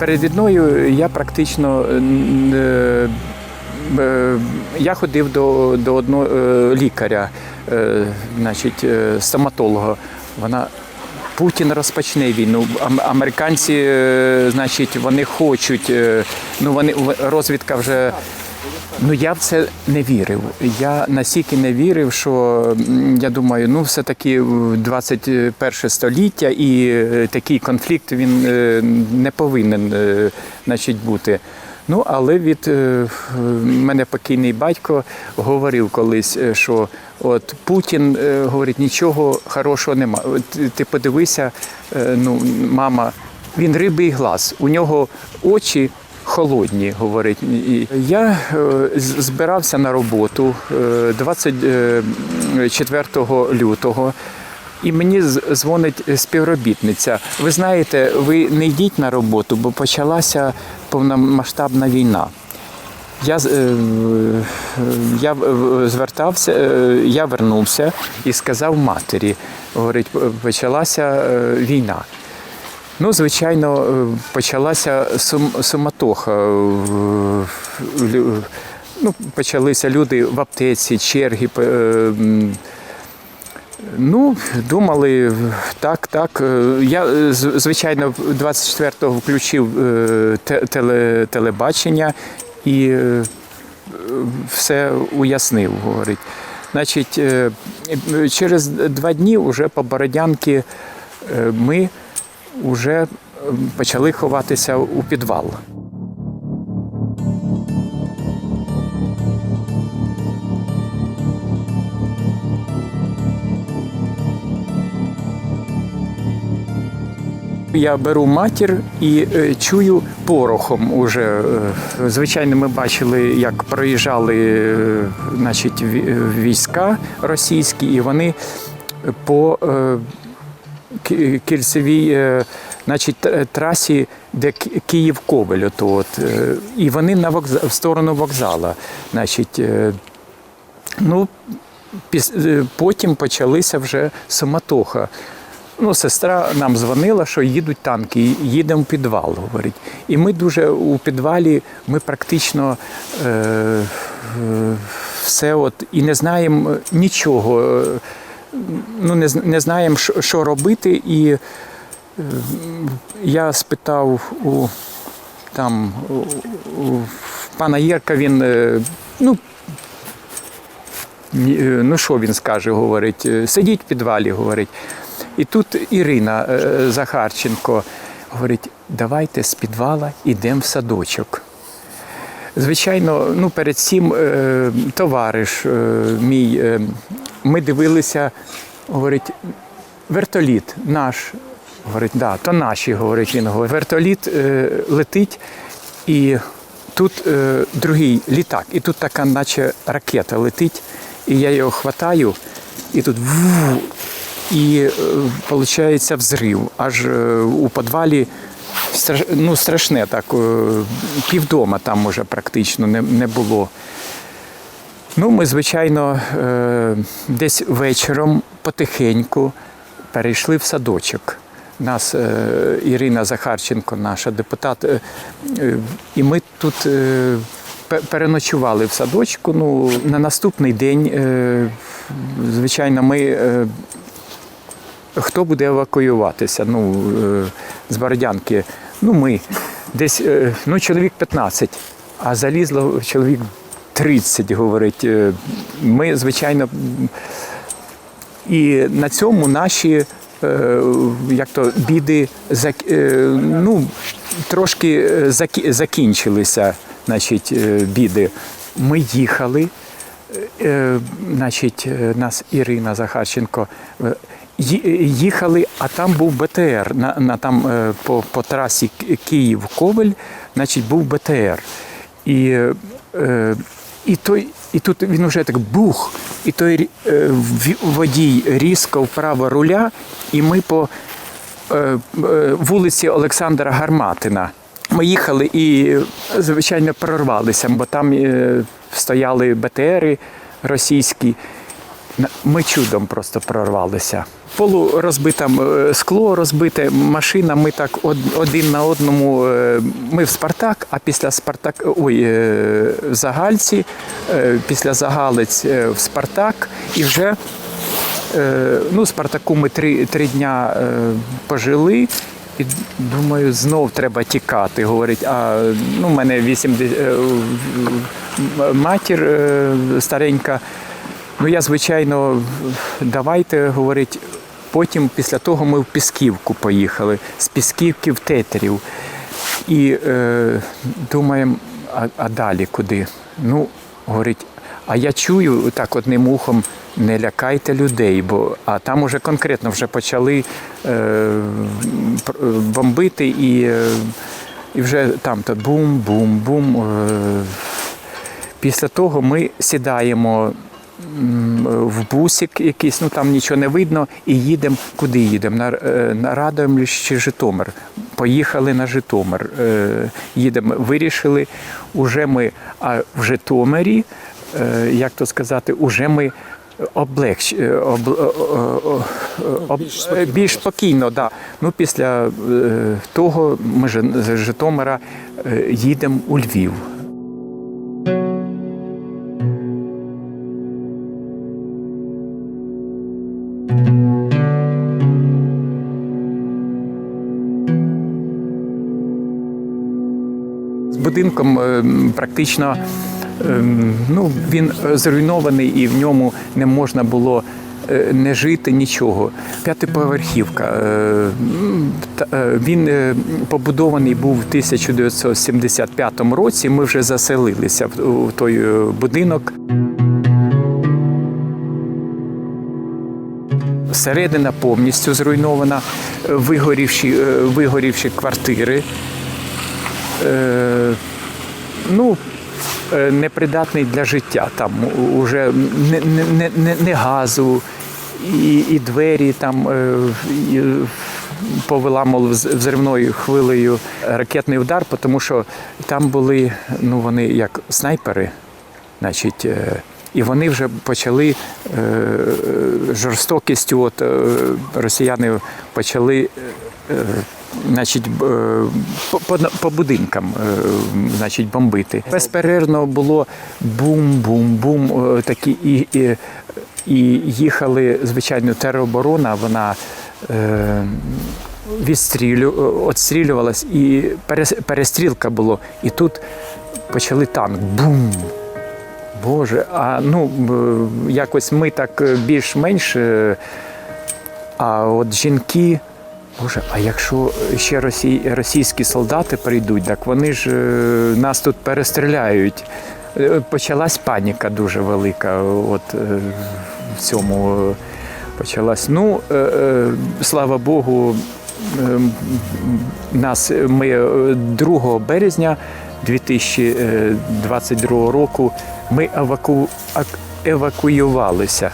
Перед війною я практично е, е, я ходив до, до одного е, лікаря, значить, стоматолога. Вона Путін розпочне війну. Американці, значить, вони хочуть. Ну вони розвідка вже. Ну я в це не вірив. Я настільки не вірив, що я думаю, ну все-таки в 21 століття і е, такий конфлікт він е, не повинен е, значить, бути. Ну, але від мене покійний батько говорив колись, що от Путін говорить, нічого хорошого немає. Ти, подивися, ну, мама, він рибий глаз, у нього очі холодні, говорить. І Я е, збирався на роботу е, 24 лютого. І мені дзвонить співробітниця. Ви знаєте, ви не йдіть на роботу, бо почалася повномасштабна війна. Я, е, я звертався, е, я вернувся і сказав матері, говорить, почалася е, війна. Ну, звичайно, е, почалася сум, суматоха. е, Ну, почалися люди в аптеці, черги. е, Ну, думали, так, так. Я, звичайно, 24-го включив теле, телебачення і все уяснив, говорить. Значить, через два дні вже по Бородянки ми вже почали ховатися у підвал. Я беру матір і е, чую порохом уже. е, Звичайно, ми бачили, як проїжджали е, значить, війська російські, і вони по кільцевій е, значить, трасі, де Київ-Ковель, ото от, е, і вони на вокзал, в сторону вокзала. Значить, е, ну, е, потім почалися вже суматоха. Ну, сестра нам дзвонила, що їдуть танки, їдемо в підвал, говорить. І ми дуже у підвалі, ми практично е, е, все от і не знаємо нічого. Ну, не, не знаємо, що, робити. І е, я спитав у там у, пана Єрка, він е, ну, е, ну що він скаже, говорить, сидіть в підвалі, говорить. І тут Ірина Захарченко говорить, давайте з підвала йдемо в садочок. Звичайно, ну перед цим товариш мій, ми дивилися, говорить, вертоліт наш. Говорить, да, то наші, говорить він. Говорить, вертоліт е, летить, і тут е, другий літак, і тут така, наче ракета летить, і я його хватаю, і тут ву, і виходить взрив. Аж е, у підвалі страш- ну, страшне так, е, півдома там уже практично не, не було. Ну, ми, звичайно, е, десь вечором потихеньку перейшли в садочок. Нас е, Ірина Захарченко, наша депутат, е, і ми тут переночували в садочку. Ну, на наступний день, звичайно, ми. Хто буде евакуюватися? Ну, з Бородянки. Ну, ми. Десь ну, чоловік 15, а залізло чоловік 30, говорить. Е, Ми, звичайно, і на цьому наші е, як то, біди е, ну, трошки закінчилися значить, біди. Ми їхали. Значить, нас Ірина Захарченко. Їхали, а там був БТР. На, на там по, по трасі Київ-Ковель, значить, був БТР. І, е, і, той, і тут він вже так бух, і той е, водій різко вправо руля, і ми по е, е, вулиці Олександра Гарматина. Ми їхали і, звичайно, прорвалися, бо там е, стояли БТРи російські. Ми чудом просто прорвалися. Полу розбите е, скло, розбите машина. Ми так один на одному. е, Ми в Спартак, а після Спартак, ой, е, в Загальці, після Загалець в Спартак і вже. Ну, Спартаку ми три, три дня пожили. І думаю, знов треба тікати. Говорить, а ну, мене 80, е, матір старенька. Ну, я, звичайно, давайте, говорить, потім після того ми в Пісківку поїхали, з Пісківки в Тетерів. І е, думаємо, а, а далі куди? Ну, говорить, а я чую так одним ухом, не лякайте людей, бо а там уже конкретно вже почали е, бомбити і, е, і вже там то бум-бум-бум. Е, після того ми сідаємо в бусик якийсь, ну там нічого не видно, і їдемо. Куди їдемо? На, е, на Радомль чи Житомир. Поїхали на Житомир. Е, Їдемо, вирішили. Уже ми а в Житомирі, е, як то сказати, уже ми. Облегч, об, об- Більш спокійно. більш спокійно, да. Ну, після того ми ж з Житомира їдемо у Львів. Будинком е, практично ем, ну, він е, зруйнований і в ньому не можна було е, не жити нічого. П'ятиповерхівка. е, е, Він е, побудований був в 1975 році. Ми вже заселилися в той е, будинок. Середина повністю зруйнована, е, вигорівші, е, вигорівші квартири. Е, ну, е, непридатний для життя. Там уже не, не, не, не, газу, і, і двері там е, і, е, взривною хвилею ракетний удар, тому що там були ну, вони як снайпери, значить. І вони вже почали жорстокістю, от росіяни почали значить, е, по, по, будинкам е, значить, бомбити. Безперервно було бум-бум-бум, е, такі і, і, і їхали, звичайно, тероборона, вона. Е, відстрілю, відстрілювалась і перестрілка було. І тут почали танк. Бум! Боже, а ну якось ми так більш-менш. А от жінки, Боже, а якщо ще росій, російські солдати прийдуть, так вони ж е, нас тут перестріляють. Е, Почалась паніка дуже велика. От е, в цьому почалась. Ну, слава Богу, е, м, нас ми е, 2 березня 2022 року ми еваку, евакуювалися.